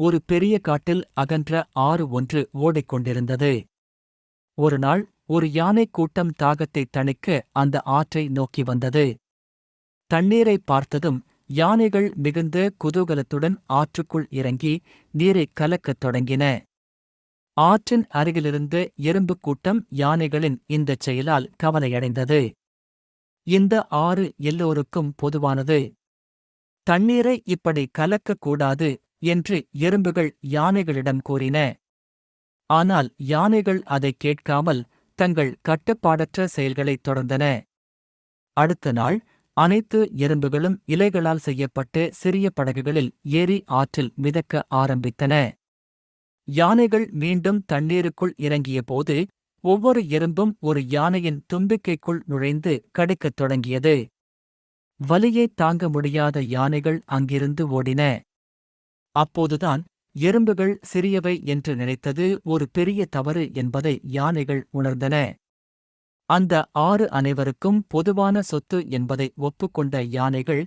ஒரு பெரிய காட்டில் அகன்ற ஆறு ஒன்று ஓடிக்கொண்டிருந்தது ஒருநாள் ஒரு யானை கூட்டம் தாகத்தை தணிக்க அந்த ஆற்றை நோக்கி வந்தது. தண்ணீரை பார்த்ததும் யானைகள் மிகுந்த குதூகலத்துடன் ஆற்றுக்குள் இறங்கி நீரை கலக்கத் தொடங்கின. ஆற்றின் அருகிலிருந்த எறும்புக் கூட்டம் யானைகளின் இந்தச் செயலால் கவலையடைந்தது. இந்த ஆறு எல்லோருக்கும் பொதுவானது. தண்ணீரை இப்படி கலக்கக்கூடாது என்று எறும்புகள் யானைகளிடம் கூறின. ஆனால் யானைகள் அதைக் கேட்காமல் தங்கள் கட்டுப்பாடற்ற செயல்களைத் தொடர்ந்தன. அடுத்த நாள் அனைத்து எறும்புகளும் இலைகளால் செய்யப்பட்டு சிறிய படகுகளில் ஏரி ஆற்றில் மிதக்க ஆரம்பித்தன. யானைகள் மீண்டும் தண்ணீருக்குள் இறங்கியபோது ஒவ்வொரு எறும்பும் ஒரு யானையின் தும்பிக்கைக்குள் நுழைந்து கடிக்கத் தொடங்கியது. வலியைத் தாங்க முடியாத யானைகள் அங்கிருந்து ஓடின. அப்போதுதான் எறும்புகள் சிறியவை என்று நினைத்தது ஒரு பெரிய தவறு என்பதை யானைகள் உணர்ந்தன. அந்த ஆறு அனைவருக்கும் பொதுவான சொத்து என்பதை ஒப்புக்கொண்ட யானைகள்